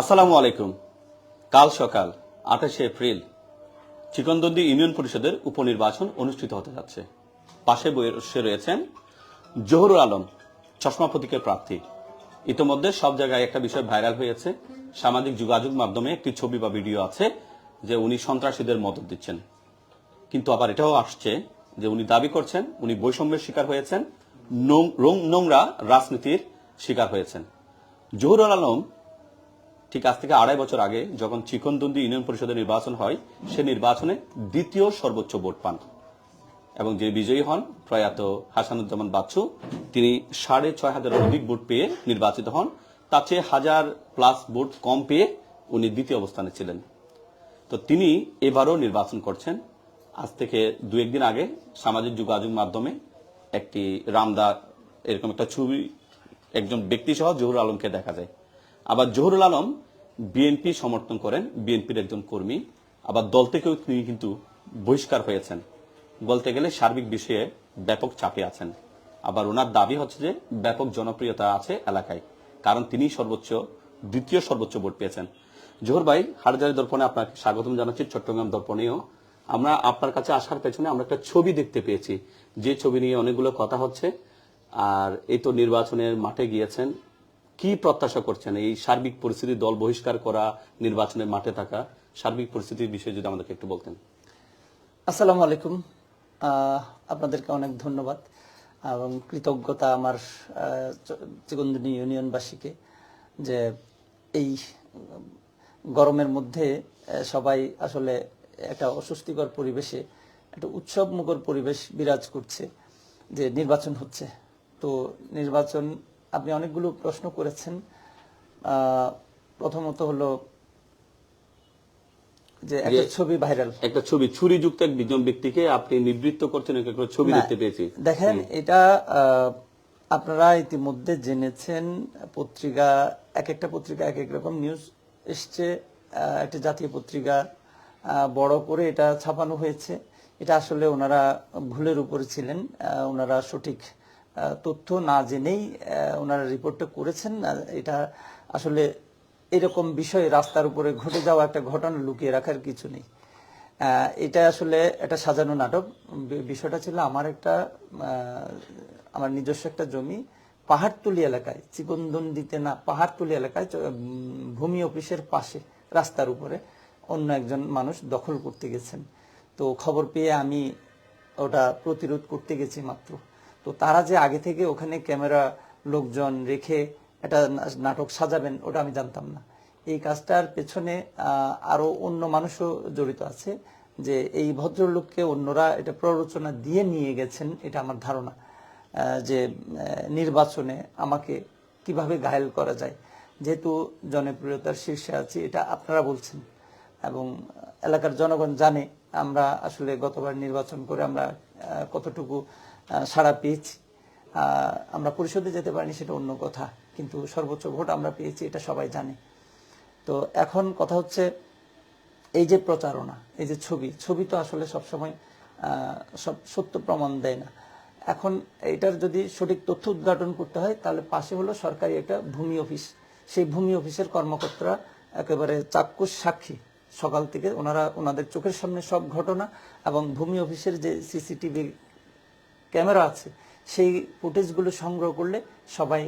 আসসালামু আলাইকুম। কাল সকাল আঠাশে এপ্রিল চিকনদন্দি ইউনিয়ন পরিষদের উপনির্বাচন অনুষ্ঠিত হতে যাচ্ছে। পাশে বসে রয়েছেন জহুরুল আলম, চশমা প্রতীকের প্রার্থী। ইতোমধ্যে সব জায়গায় একটা বিষয় ভাইরাল হয়েছে। সামাজিক যোগাযোগ মাধ্যমে একটি ছবি বা ভিডিও আছে যে উনি সন্ত্রাসীদের মদত দিচ্ছেন। কিন্তু আবার এটাও আসছে যে উনি দাবি করছেন, উনি বৈষম্যের শিকার হয়েছেন নোংরা রাজনীতির শিকার হয়েছেন। জহুরুল আলম ঠিক আজ থেকে আড়াই বছর আগে যখন চিকনদন্দি ইউনিয়ন পরিষদের নির্বাচন হয়, সে নির্বাচনে দ্বিতীয় সর্বোচ্চ ভোট পান। এবং যে বিজয়ী হন, প্রয়াত হাসানুজ্জামান বাচ্চু, তিনি সাড়ে ছয় হাজার অধিক ভোট পেয়ে নির্বাচিত হন। তার চেয়ে হাজার প্লাস ভোট কম পেয়ে উনি দ্বিতীয় অবস্থানে ছিলেন। তো তিনি এবারও নির্বাচন করছেন। আজ থেকে দু একদিন আগে সামাজিক যোগাযোগ মাধ্যমে একটি রামদা এরকম একটা ছবি একজন ব্যক্তি সহ জহুরুল আলমকে দেখা যায়। আবার জহুরুল আলম বিএনপি সমর্থন করেন, বিএনপির একজন কর্মী। আবার দল থেকেও তিনি কিন্তু বহিষ্কার হয়েছেন। বলতে গেলে সার্বিক বিষয়ে ব্যাপক চাপে আছেন। আবার ওনার দাবি হচ্ছে যে ব্যাপক জনপ্রিয়তা আছে এলাকায়, কারণ তিনি সর্বোচ্চ, দ্বিতীয় সর্বোচ্চ ভোট পেয়েছেন। জোহর ভাই হাটজারি দর্পণে আপনাকে স্বাগতম জানাচ্ছি, চট্টগ্রাম দর্পণেও। আমরা আপনার কাছে আসার পেছনে আমরা একটা ছবি দেখতে পেয়েছি। যে ছবি নিয়ে অনেকগুলো কথা হচ্ছে, আর এই তো নির্বাচনের মাঠে গিয়েছেন। কি প্রত্যাশা করছেন? এই সার্বিক পরিস্থিতি, দল বহিষ্কার করা, নির্বাচনের মাঠে থাকা, সার্বিক পরিস্থিতির বিষয়ে যদি আমাদেরকে একটু বলতেন। আসসালামু আলাইকুম। আপনাদেরকে অনেক ধন্যবাদ এবং কৃতজ্ঞতা আমার চিকনদিনী ইউনিয়নবাসীকে যে এই গরমের মধ্যে সবাই আসলে একটা অস্বস্তিকর পরিবেশে, একটা উৎসবমুখর পরিবেশ বিরাজ করছে যে নির্বাচন হচ্ছে। তো নির্বাচন আপনি অনেকগুলো প্রশ্ন করেছেন। প্রথমত হলো যে একটা ছবি ভাইরাল। একটা ছবি ছুরিযুক্ত এক বিজন ব্যক্তিকে আপনি নিবৃত্ত করছেন একটা ছবি দেখতে পেয়েছি। দেখেন এটা আপনারা ইতিমধ্যে জেনেছেন পত্রিকা এক একটা পত্রিকা এক এক রকম নিউজ এসছে একটা জাতীয় পত্রিকা বড় করে এটা ছাপানো হয়েছে। এটা আসলে ওনারা ভুলের উপরে ছিলেন ওনারা সঠিক তথ্য না জেনেই ওনারা রিপোর্টটা করেছেন। এটা আসলে এরকম বিষয় রাস্তার উপরে ঘটে যাওয়া একটা ঘটনা লুকিয়ে রাখার কিছু নেই। এটা আসলে একটা সাজানো নাটক। বিষয়টা ছিল আমার একটা আমার নিজস্ব একটা জমি পাহাড়তলি এলাকায় চিকনদন্ডিতে না, পাহাড়তলি এলাকায় ভূমি অফিসের পাশে, রাস্তার উপরে অন্য একজন মানুষ দখল করতে গেছেন। তো খবর পেয়ে আমি ওটা প্রতিরোধ করতে গেছি মাত্র। তো তারা যে আগে থেকে ওখানে ক্যামেরা লোকজন রেখে একটা নাটক সাজাবেন ওটা আমি জানতাম না। এই কাজটার পেছনে আহ, আরও অন্য মানুষও জড়িত আছে যে এই ভদ্রলোককে অন্যরা এটা প্ররোচনা দিয়ে নিয়ে গেছেন এটা আমার ধারণা। যে নির্বাচনে আমাকে কীভাবে ঘায়েল করা যায়। যেহেতু জনপ্রিয়তার শীর্ষে আছি এটা আপনারা বলছেন। এবং এলাকার জনগণ জানে আমরা আসলে গতবার নির্বাচন করে আমরা কতটুকু সাড়া পেয়েছি। আমরা পরিষদে যেতে পারিনি, সেটা অন্য কথা। কিন্তু সর্বোচ্চ ভোট আমরা পেয়েছি, এটা সবাই জানে। তো এখন কথা হচ্ছে, এই যে প্রচারণা, এই যে ছবি ছবি তো আসলে সবসময় সব সত্য প্রমাণ দেয় না। এখন এটার যদি সঠিক তথ্য উদ্ঘাটন করতে হয়, তাহলে পাশে হলো সরকারি একটা ভূমি অফিস। সেই ভূমি অফিসের কর্মকর্তারা একেবারে চাক্ষুষ সাক্ষী। সকাল থেকে ওনারা, ওনাদের চোখের সামনে সব ঘটনা এবং ভূমি অফিসের যে সিসিটিভি ক্যামেরা আছে সেই ফুটেজগুলো সংগ্রহ করলে সবাই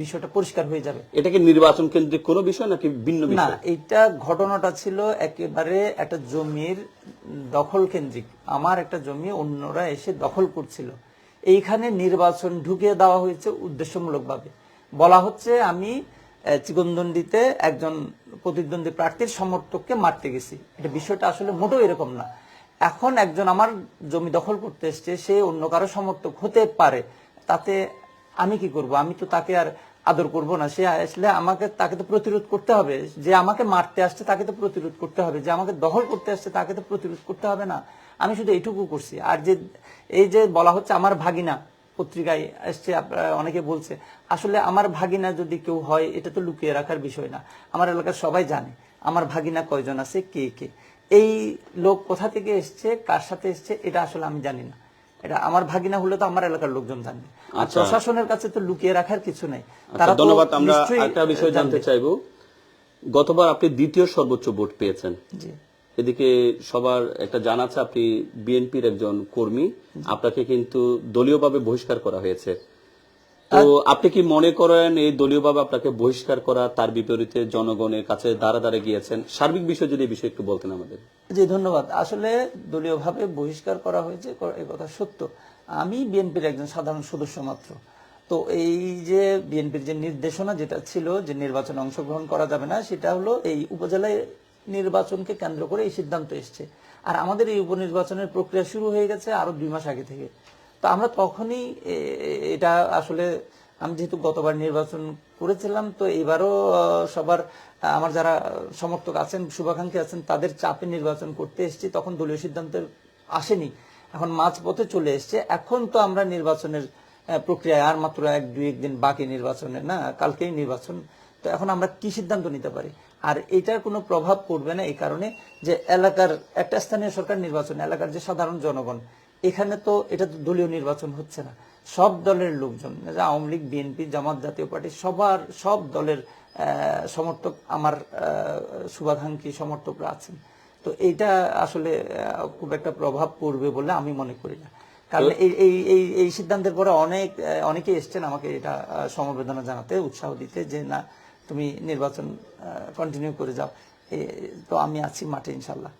বিষয়টা পরিষ্কার হয়ে যাবে। এটা কি নির্বাচন কেন্দ্রিক কোনো বিষয় নাকি ভিন্ন না এটা ঘটনাটা ছিল একেবারে একটা জমির দখল কেন্দ্রিক। আমার একটা জমি অন্যরা এসে দখল করছিল। এইখানে নির্বাচন ঢুকিয়ে দেওয়া হয়েছে উদ্দেশ্যমূলকভাবে। বলা হচ্ছে আমি আহ, চিকনদন্ডিতে একজন প্রতিদ্বন্দ্বী প্রার্থীর সমর্থককে মারতে গেছি। এটা বিষয়টা আসলে মোটেও এরকম না। এখন একজন আমার জমি দখল করতে এসছে, সে অন্য কারও সমর্থক হতে পারে। তাতে আমি কি করব? আমি তো তাকে আর আদর করব না। সে আসলে আমাকে, তাকে তো প্রতিরোধ করতে হবে। যে আমাকে মারতে আসছে, তাকে তো প্রতিরোধ করতে হবে। যে আমাকে দখল করতে আসছে, তাকে তো প্রতিরোধ করতে হবে না। আমি শুধু এইটুকু করছি। আর যে, এই যে বলা হচ্ছে আমার ভাগিনা পত্রিকায় এসছে অনেকে বলছে, আসলে আমার ভাগিনা যদি কেউ হয়, এটা তো লুকিয়ে রাখার বিষয় না। আমার এলাকার সবাই জানে, আমার ভাগিনা কয়জন আছে, কে কে? এই লোক কোথা থেকে এসছে কার সাথে এসছে এটা আসলে আমি জানি না। এটা আমার ভাগিনা হলে তো আমার এলাকার লোকজন জানবে আর আচ্ছা। প্রশাসনের কাছে তো লুকিয়ে রাখার কিছু নাই। আচ্ছা তো ধন্যবাদ আমরা একটা বিষয় জানতে। চাইব। গতবার আপনি দ্বিতীয় সর্বোচ্চ ভোট পেয়েছেন। জি। এদিকে সবার একটা জানা আছে আপনি বিএনপির একজন কর্মী। আপনাকে কিন্তু দলীয়ভাবে বহিষ্কার করা হয়েছে। তো আপনি কি মনে করেন এই দলীয়ভাবে আপনাকে বহিষ্কার করা তার বিপরীতে জনগণের কাছে দাঁড়া দাঁড়া গিয়েছেন? সার্বিক বিষয় যদি এই বিষয়ে একটু বলতেন আমাদের। জি, ধন্যবাদ। আসলে দলীয়ভাবে বহিষ্কার করা হয়েছে, ক- এ কথা সত্য। আমি বিএনপির একজন সাধারণ সদস্য মাত্র। তো এই যে বিএনপির যে নির্দেশনা যেটা ছিল যে নির্বাচনে অংশগ্রহণ করা যাবে না, সেটা হলো এই উপজেলায় নির্বাচনকে কেন্দ্র করে এই সিদ্ধান্ত এসছে। আর আমাদের এই উপনির্বাচনের প্রক্রিয়া শুরু হয়ে গেছে আরও দুই মাস আগে থেকে। তো আমরা তখনই এটা আসলে আমি যেহেতু গতবার নির্বাচন করেছিলাম, তো এবারও সবার আমার যারা সমর্থক আছেন, শুভাকাঙ্ক্ষী আছেন, তাদের চাপে নির্বাচন করতে এসেছি। তখন দলীয় সিদ্ধান্ত আসেনি। এখন মাঝ পথে চলে এসছে। এখন তো আমরা নির্বাচনের প্রক্রিয়ায় আর মাত্র এক, দুই একদিন বাকি নির্বাচনের না, কালকেই নির্বাচন। তো এখন আমরা কি সিদ্ধান্ত নিতে পারি? আর এটার কোনো প্রভাব পড়বে না এই কারণে যে এলাকার, একটা স্থানীয় সরকার নির্বাচন, এলাকার যে সাধারণ জনগণ এখানে তো এটা তো দলীয় নির্বাচন হচ্ছে না। সব দলের লোকজন আওয়ামী লীগ বিএনপি জামাত জাতীয় পার্টি সবার সব দলের সমর্থক আমার শুভাকাঙ্ক্ষী সমর্থকরা আছেন। তো এইটা আসলে খুব একটা প্রভাব পড়বে বলে আমি মনে করি না। কারণ এই এই এই এই সিদ্ধান্তের পরে অনেক অনেকে এসছেন আমাকে এটা সমবেদনা জানাতে উৎসাহ দিতে যে না তুমি নির্বাচন কন্টিনিউ করে যাও। তো আমি আছি মাঠে ইনশাল্লাহ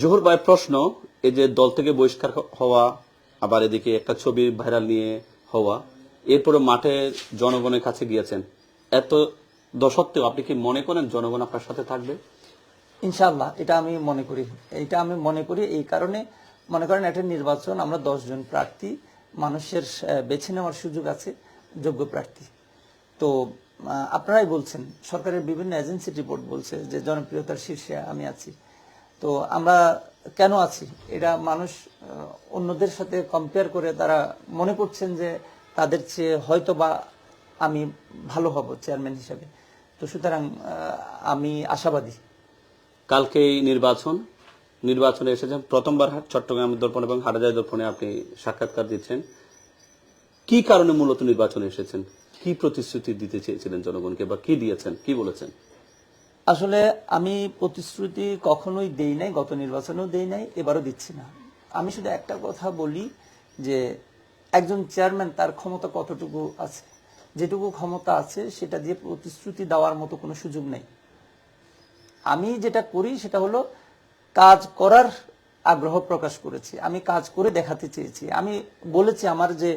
জোহর ভাই প্রশ্ন, এই যে দল থেকে বহিষ্কার হওয়া, আবার এদিকে একটা ছবি ভাইরাল নিয়ে হওয়া, এরপরে মাঠে জনগণের কাছে গিয়েছেন। এত দশত্বেও আপনি কি মনে করেন জনগণ আপনার সাথে থাকবে? ইনশাল্লাহ এটা আমি মনে করি। এটা আমি মনে করি এই কারণে, মনে করেন একটা নির্বাচন, আমরা জন প্রার্থী, মানুষের বেছে নেওয়ার সুযোগ আছে, যোগ্য প্রার্থী। তো আপনারাই বলছেন, সরকারের বিভিন্ন এজেন্সি রিপোর্ট বলছে যে জনপ্রিয়তার শীর্ষে আমি আছি। তো আমরা কেন আছি? এটা মানুষ অন্যদের সাথে কম্পেয়ার করে তারা মনে করছেন যে তাদের চেয়ে হয়তো বা আমি ভালো হব চেয়ারম্যান হিসেবে। তো সুতরাং আমি আশাবাদী। কালকেই নির্বাচন, নির্বাচনে এসেছেন প্রথমবার চট্টগ্রাম দর্পণ এবং হাটাজারি দর্পণে আপনি সাক্ষাৎকার দিচ্ছেন। কি কারণে মূলত নির্বাচনে এসেছেন? কি প্রতিশ্রুতি দিতে চেয়েছিলেন জনগণকে বা কি দিয়েছেন? কি বলেছেন? আসলে আমি প্রতিশ্রুতি কখনোই দেই নাই, গত নির্বাচনেও দেই নাই, এবারও দিচ্ছি না। আমি শুধু একটা কথা বলি যে একজন চেয়ারম্যান তার ক্ষমতা কতটুকু আছে? যেটুকু ক্ষমতা আছে, সেটা দিয়ে প্রতিশ্রুতি দেওয়ার মতো কোনো সুযোগ নেই। আমি যেটা করি, সেটা হলো কাজ করার আগ্রহ প্রকাশ করেছি। আমি কাজ করে দেখাতে চেয়েছি। আমি বলেছি আমার যে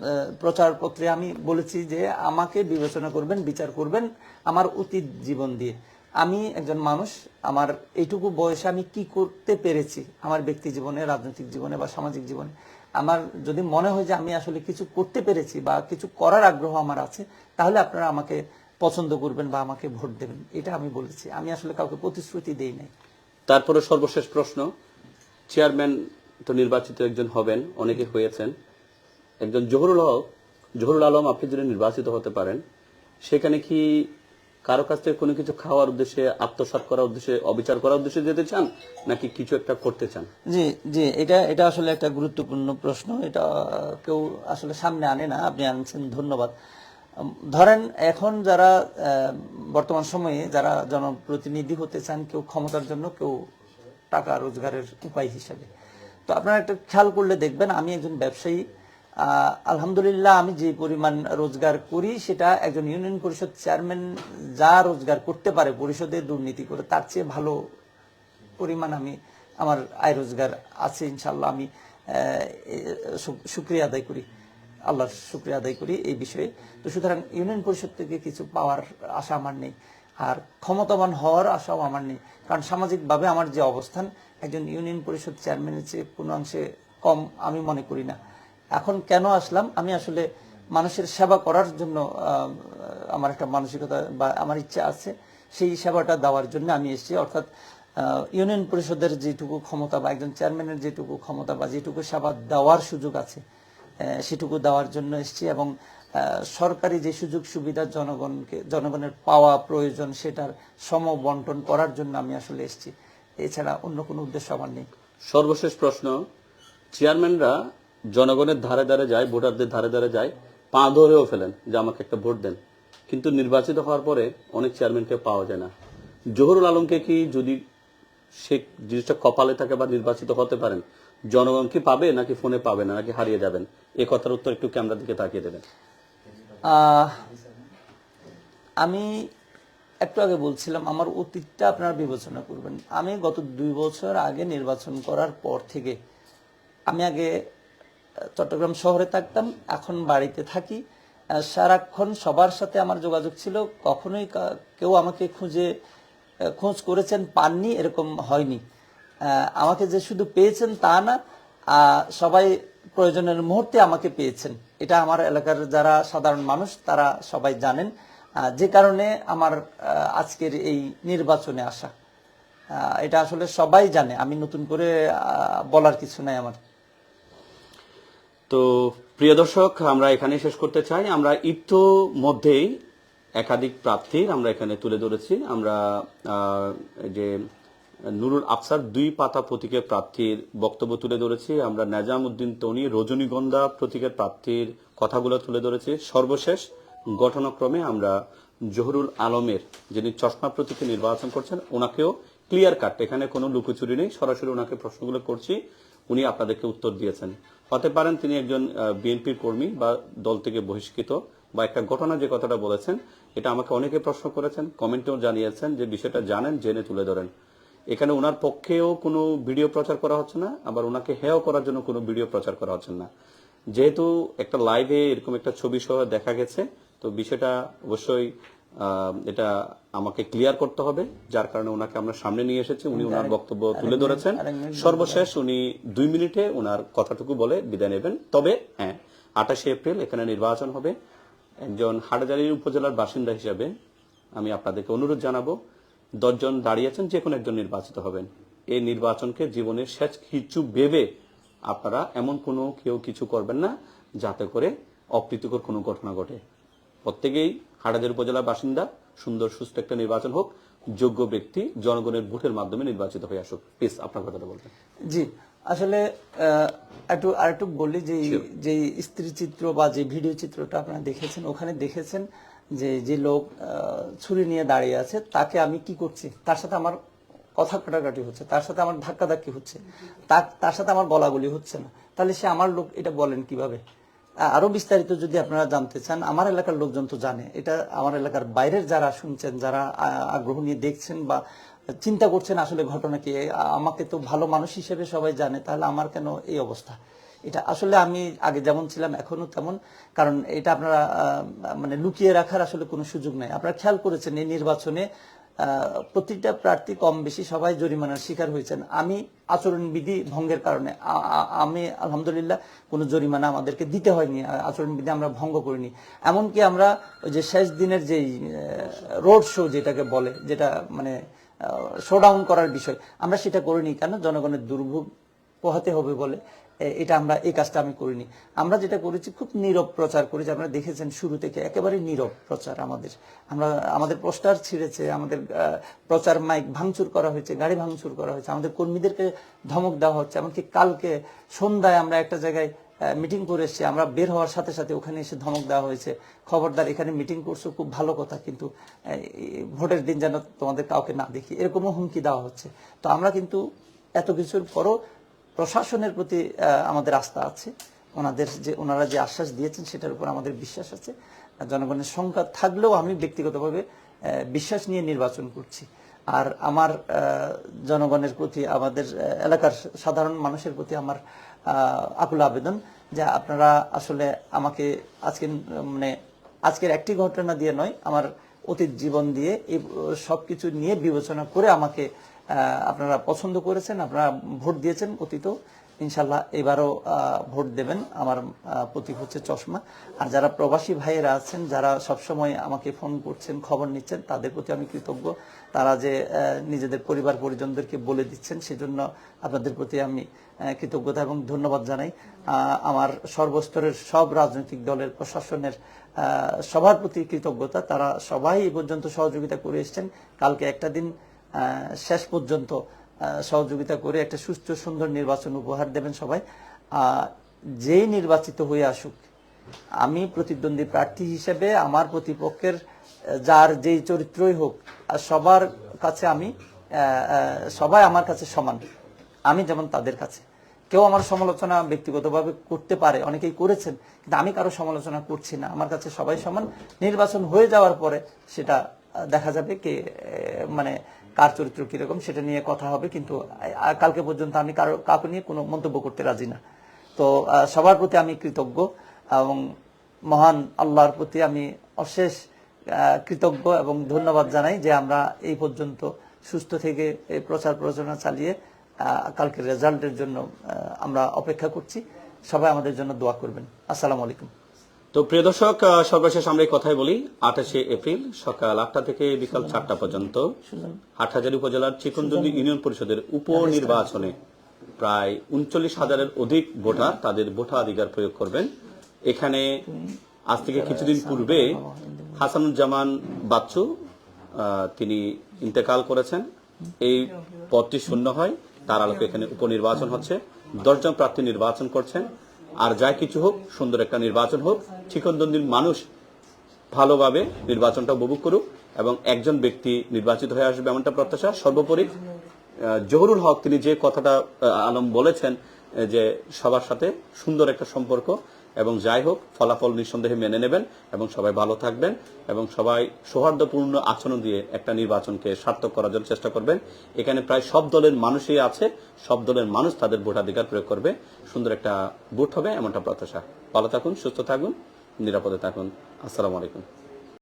আহ, প্রচারপত্রে আমি বলেছি যে আমাকে বিবেচনা করবেন বিচার করবেন আমার অতীত জীবন দিয়ে। আমি একজন মানুষ আমার এইটুকু বয়সে আমি কি করতে পেরেছি আমার ব্যক্তি জীবনে রাজনৈতিক জীবনে বা সামাজিক জীবনে? আমার যদি মনে হয় যে আমি আসলে কিছু করতে পেরেছি বা কিছু করার আগ্রহ আমার আছে তাহলে আপনারা আমাকে পছন্দ করবেন বা আমাকে ভোট দেবেন। এটা আমি বলেছি। আমি আসলে কাউকে প্রতিশ্রুতি দেই নাই। তারপরে সর্বশেষ প্রশ্ন। চেয়ারম্যান তো নির্বাচিত একজন হবেন অনেকে হয়েছেন। একজন জহুরুল হক, জহুরুল আলম আপনি যদি নির্বাচিত হতে পারেন, সেখানে কি কারও কাছ থেকে কোনো কিছু খাওয়ার উদ্দেশ্যে, আত্মসাৎ করার উদ্দেশ্যে, অবিচার করার উদ্দেশ্যে যেতে চান, নাকি কিছু একটা করতে চান? জি জি, এটা এটা আসলে একটা গুরুত্বপূর্ণ প্রশ্ন, এটা কেউ আসলে সামনে আনে না, আপনি আনছেন, ধন্যবাদ। ধরেন এখন যারা বর্তমান সময়ে যারা জনপ্রতিনিধি হতে চান, কেউ ক্ষমতার জন্য, কেউ টাকা রোজগারের উপায় হিসাবে। তো আপনারা একটা খেয়াল করলে দেখবেন, আমি একজন ব্যবসায়ী আলহামদুলিল্লাহ, আমি যে পরিমাণ রোজগার করি সেটা একজন ইউনিয়ন পরিষদ চেয়ারম্যান যা রোজগার করতে পারে পরিষদে দুর্নীতি করে, তার চেয়ে ভালো পরিমাণ আমি, আমার আয় রোজগার আছে ইনশাল্লাহ আমি শুক্রিয়া আদায় করি, আল্লাহর শুক্রিয়া আদায় করি এই বিষয়ে। তো সুতরাং ইউনিয়ন পরিষদ থেকে কিছু পাওয়ার আশা আমার নেই, আর ক্ষমতাবান হওয়ার আশাও আমার নেই, কারণ সামাজিকভাবে আমার যে অবস্থান, একজন ইউনিয়ন পরিষদ চেয়ারম্যানের চেয়ে কোনো অংশে কম আমি মনে করি না। এখন কেন আসলাম? আমি আসলে মানুষের সেবা করার জন্য আমার একটা মানসিকতা বা আমার ইচ্ছা আছে, সেই সেবাটা দেওয়ার জন্য আমি এসেছি। অর্থাৎ ইউনিয়ন পরিষদের যেটুকু ক্ষমতা বা একজন চেয়ারম্যানের যেটুকু ক্ষমতা বা যেটুকু সেবা দেওয়ার সুযোগ আছে সেটুকু দেওয়ার জন্য এসেছি এবং সরকারি যে সুযোগ সুবিধা জনগণকে, জনগণের পাওয়া প্রয়োজন সেটার সম বন্টন করার জন্য আমি আসলে এসেছি। এছাড়া অন্য কোনো উদ্দেশ্য আমার নেই। সর্বশেষ প্রশ্ন, চেয়ারম্যানরা জনগণের ধারে ধারে যায়, ভোটারদের ধারে ধারে যায়, পা ধরেও ফেলেন যে আমাকে একটা ভোট দেন। কিন্তু নির্বাচিত হওয়ার পরে অনেক চেয়ারম্যানকে পাওয়া যায় না। জহুরুল আলমকে কি যদি সে জিনিসটা কপালে থাকে বা নির্বাচিত হতে পারেন, জনগণ কি পাবে নাকি ফোনে পাবে না, নাকি হারিয়ে যাবেন? এ কথার উত্তর একটু ক্যামেরার দিকে তাকিয়ে দেবেন। আমি একটু আগে বলছিলাম, আমার অতীতটা আপনারা বিবেচনা করবেন। আমি গত দুই বছর আগে নির্বাচন করার পর থেকে আমি আগে চট্টগ্রাম শহরে থাকতাম, এখন বাড়িতে থাকি। সারাক্ষণ সবার সাথে আমার যোগাযোগ ছিল, কখনোই কেউ আমাকে খুঁজে খোঁজ করেছেন, পাননি, এরকম হয়নি। আমাকে যে শুধু পেয়েছেন তা না সবাই প্রয়োজনের মুহূর্তে আমাকে পেয়েছেন। এটা আমার এলাকার যারা সাধারণ মানুষ, তারা সবাই জানেন। যে কারণে আমার আজকের এই নির্বাচনে আসা। এটা আসলে সবাই জানে, আমি নতুন করে বলার কিছু নাই আমার। তো, প্রিয় দর্শক, আমরা এখানে শেষ করতে চাই। আমরা ইতো মধ্যেই একাধিক প্রার্থীর আমরা এখানে তুলে ধরেছি। আমরা যে নুরুল আফসার দুই পাতা প্রতীকের প্রার্থীর বক্তব্য তুলে ধরেছি। আমরা নাজাম উদ্দিন তনি, রজনীগন্ধা প্রতীকের প্রার্থীর কথাগুলো তুলে ধরেছি। সর্বশেষ ঘটনাক্রমে আমরা জহরুল আলমের যিনি চশমা প্রতীকে নির্বাচন করছেন, ওনাকেও ক্লিয়ার কাট এখানে কোনো লুকোচুরি নেই। সরাসরি ওনাকে প্রশ্নগুলো করছি। উনি আপনাদেরকে উত্তর দিয়েছেন। হতে পারেন তিনি একজন বিএনপির কর্মী বা দল থেকে বহিষ্কৃত বা একটা ঘটনা যে কথাটা বলেছেন, এটা আমাকে অনেকে প্রশ্ন করেছেন, কমেন্টেও জানিয়েছেন যে বিষয়টা জানেন, জেনে তুলে ধরেন। এখানে ওনার পক্ষেও কোনো ভিডিও প্রচার করা হচ্ছে না, আবার ওনাকে হেয় করার জন্য কোনো ভিডিও প্রচার করা হচ্ছে না। যেহেতু একটা লাইভে এরকম একটা ছবি সহ দেখা গেছে, তো বিষয়টা অবশ্যই এটা আমাকে ক্লিয়ার করতে হবে যার কারণে ওনাকে আমরা সামনে নিয়ে এসেছি। উনি ওনার বক্তব্য তুলে ধরেছেন। সর্বশেষ উনি দুই মিনিটে ওনার কথাটুকু বলে বিদায় নেবেন। তবে হ্যাঁ আঠাশে এপ্রিল এখানে নির্বাচন হবে। একজন হাটাজারি উপজেলার বাসিন্দা হিসাবে আমি আপনাদেরকে অনুরোধ জানাব দশজন দাঁড়িয়েছেন যে কোনো একজন নির্বাচিত হবেন। এই নির্বাচনকে জীবনের শেষ কিছু ভেবে আপনারা এমন কোনো কেউ কিছু করবেন না যাতে করে অপ্রীতিকর কোনো ঘটনা ঘটে। প্রত্যেকেই হাটাজারি উপজেলার বাসিন্দা সুন্দর সুস্থ একটা নির্বাচন হোক যোগ্য ব্যক্তি জনগণের ভোটের মাধ্যমে নির্বাচিত হয়ে আসুক। প্লিজ আপনার কথাটা বলবেন। জি আসলে একটু আরেকটু বলি যে যে স্ত্রী চিত্র বা যে ভিডিও চিত্রটা আপনারা দেখেছেন ওখানে দেখেছেন যে যে লোক ছুরি নিয়ে দাঁড়িয়ে আছে তাকে আমি কি করছি? তার সাথে আমার কথা কাটাকাটি হচ্ছে তার সাথে আমার ধাক্কাধাক্কি হচ্ছে তার- তার সাথে আমার বলাবলি হচ্ছে না। তাহলে সে আমার লোক এটা বলেন কীভাবে? আরও বিস্তারিত যদি আপনারা জানতে চান, আমার এলাকার লোকজন তো জানে। এটা আমার এলাকার বাইরের যারা শুনছেন, যারা আগ্রহ নিয়ে দেখছেন বা চিন্তা করছেন আসলে ঘটনা কি আমাকে তো ভালো মানুষ হিসেবে সবাই জানে, তাহলে আমার কেন এই অবস্থা? এটা আসলে আমি আগে যেমন ছিলাম এখনও তেমন। কারণ এটা আপনারা মানে লুকিয়ে রাখার আসলে কোনো সুযোগ নাই। আপনারা খেয়াল করেছেন, এই নির্বাচনে প্রতিটা প্রার্থী কম বেশি সবাই জরিমানার শিকার হয়েছেন। আমি আচরণবিধি ভঙ্গের কারণে আমি আলহামদুলিল্লাহ কোনো জরিমানা আমাদেরকে দিতে হয়নি আচরণবিধি আমরা ভঙ্গ করিনি। এমনকি আমরা ওই যে শেষ দিনের যেই রোড শো যেটাকে বলে, যেটা মানে শোডাউন করার বিষয়, আমরা সেটা করিনি কেন? জনগণের দুর্ভোগ পোহাতে হবে বলে। এটা আমরা, এই কাজটা আমি করিনি। আমরা যেটা করেছি, খুব নীরব প্রচার করেছি। আপনারা দেখেছেন শুরু থেকে, একেবারে নীরব প্রচার আমাদের। আমরা, আমাদের পোস্টার ছিঁড়েছে, আমাদের প্রচার মাইক ভাঙচুর করা হয়েছে, গাড়ি ভাঙচুর করা হয়েছে, আমাদের কর্মীদেরকে ধমক দেওয়া হচ্ছে। এমনকি কালকে সন্ধ্যায় আমরা একটা জায়গায় মিটিং করে এসেছি। আমরা বের হওয়ার সাথে সাথে ওখানে এসে ধমক দেওয়া হয়েছে। খবরদার, এখানে মিটিং করছ, খুব ভালো কথা, কিন্তু ভোটের দিন যেন তোমাদের কাউকে না দেখি, এরকমও হুমকি দেওয়া হচ্ছে। তো আমরা কিন্তু এত কিছুর পরও প্রশাসনের প্রতি আমাদের আস্থা আছে। ওনাদের যে, ওনারা যে আশ্বাস দিয়েছেন, সেটার উপর আমাদের বিশ্বাস আছে। জনগণের সংখ্যা থাকলেও আমি ব্যক্তিগতভাবে বিশ্বাস নিয়ে নির্বাচন করছি। আর আমার জনগণের প্রতি, আমাদের এলাকার সাধারণ মানুষের প্রতি আমার আকুল আবেদন যে আপনারা আসলে আমাকে আজকে মানে আজকের একটি ঘটনা দিয়ে নয়, আমার অতীত জীবন দিয়ে এই সব কিছু নিয়ে বিবেচনা করে আমাকে আপনারা পছন্দ করেছেন, আপনারা ভোট দিয়েছেন অতীত ইনশাল্লাহ এবারও ভোট দেবেন আমার প্রতীক হচ্ছে চশমা। আর যারা প্রবাসী ভাইয়েরা আছেন, যারা সবসময় আমাকে ফোন করছেন, খবর নিচ্ছেন, তাদের প্রতি আমি কৃতজ্ঞ। তারা যে নিজেদের পরিবার পরিজনদেরকে বলে দিচ্ছেন, সেজন্য আপনাদের প্রতি আমি কৃতজ্ঞতা এবং ধন্যবাদ জানাই। আমার সর্বস্তরের সব রাজনৈতিক দলের, প্রশাসনের সবার প্রতি কৃতজ্ঞতা। তারা সবাই এই পর্যন্ত সহযোগিতা করে এসেছেন। কালকে একটা দিন শেষ পর্যন্ত সহযোগিতা করে একটা সুস্থ, সুন্দর নির্বাচন উপহার দেবেন সবাই। যেই নির্বাচিত হয়ে আসুক, আমি প্রতিদ্বন্দ্বী প্রার্থী হিসেবে আমার প্রতিপক্ষের যার যেই চরিত্রই হোক সবার কাছে আমি সবাই আমার কাছে সমান। আমি যেমন তাদের কাছে। কেউ আমার সমালোচনা ব্যক্তিগতভাবে করতে পারে, অনেকেই করেছেন, কিন্তু আমি কারও সমালোচনা করছি না। আমার কাছে সবাই সমান। নির্বাচন হয়ে যাওয়ার পরে সেটা দেখা যাবে কে মানে কার চরিত্র কীরকম সেটা নিয়ে কথা হবে, কিন্তু কালকে পর্যন্ত আমি কারও, কাউকে নিয়ে কোনো মন্তব্য করতে রাজি না। তো সবার প্রতি আমি কৃতজ্ঞ এবং মহান আল্লাহর প্রতি আমি অশেষ কৃতজ্ঞ এবং ধন্যবাদ জানাই যে আমরা এই পর্যন্ত সুস্থ থেকে এই প্রচার প্রচারণা চালিয়ে কালকের রেজাল্টের জন্য আমরা অপেক্ষা করছি। সবাই আমাদের জন্য দোয়া করবেন। আসসালামু আলাইকুম। তো প্রিয় দর্শক সর্বশেষ আমরা এই কথাই বলি আঠাশে এপ্রিল সকাল আটটা থেকে বিকাল চারটা পর্যন্ত হাটহাজারী উপজেলার চিকনদন্দি ইউনিয়ন পরিষদের উপনির্বাচনে প্রায় উনচল্লিশ হাজারের অধিক ভোটার তাদের ভোটাধিকার প্রয়োগ করবেন। এখানে আজ থেকে কিছুদিন পূর্বে হাসানুজ্জামান বাচ্চু তিনি ইন্তেকাল করেছেন। এই পদটি শূন্য হয় তার আলোকে এখানে উপনির্বাচন হচ্ছে। দশজন প্রার্থী নির্বাচন করছেন। আর যা কিছু হোক, সুন্দর একটা নির্বাচন হোক, চিকনদন্দির মানুষ ভালোভাবে নির্বাচনটা উপভোগ করুক এবং একজন ব্যক্তি নির্বাচিত হয়ে আসবে এমনটা প্রত্যাশা। সর্বোপরি জহুরুল হক তিনি যে কথাটা আলম বলেছেন যে সবার সাথে সুন্দর একটা সম্পর্ক এবং যাই হোক, ফলাফল নিঃসন্দেহে মেনে নেবেন এবং সবাই ভালো থাকবেন এবং সবাই সৌহার্দ্যপূর্ণ আচরণ দিয়ে একটা নির্বাচনকে সার্থক করার জন্য চেষ্টা করবেন। এখানে প্রায় সব দলের মানুষই আছে, সব দলের মানুষ তাদের ভোটাধিকার প্রয়োগ করবে। সুন্দর একটা ভোট হবে, এমনটা প্রত্যাশা। ভালো থাকুন, সুস্থ থাকুন, নিরাপদে থাকুন। আসসালামু আলাইকুম।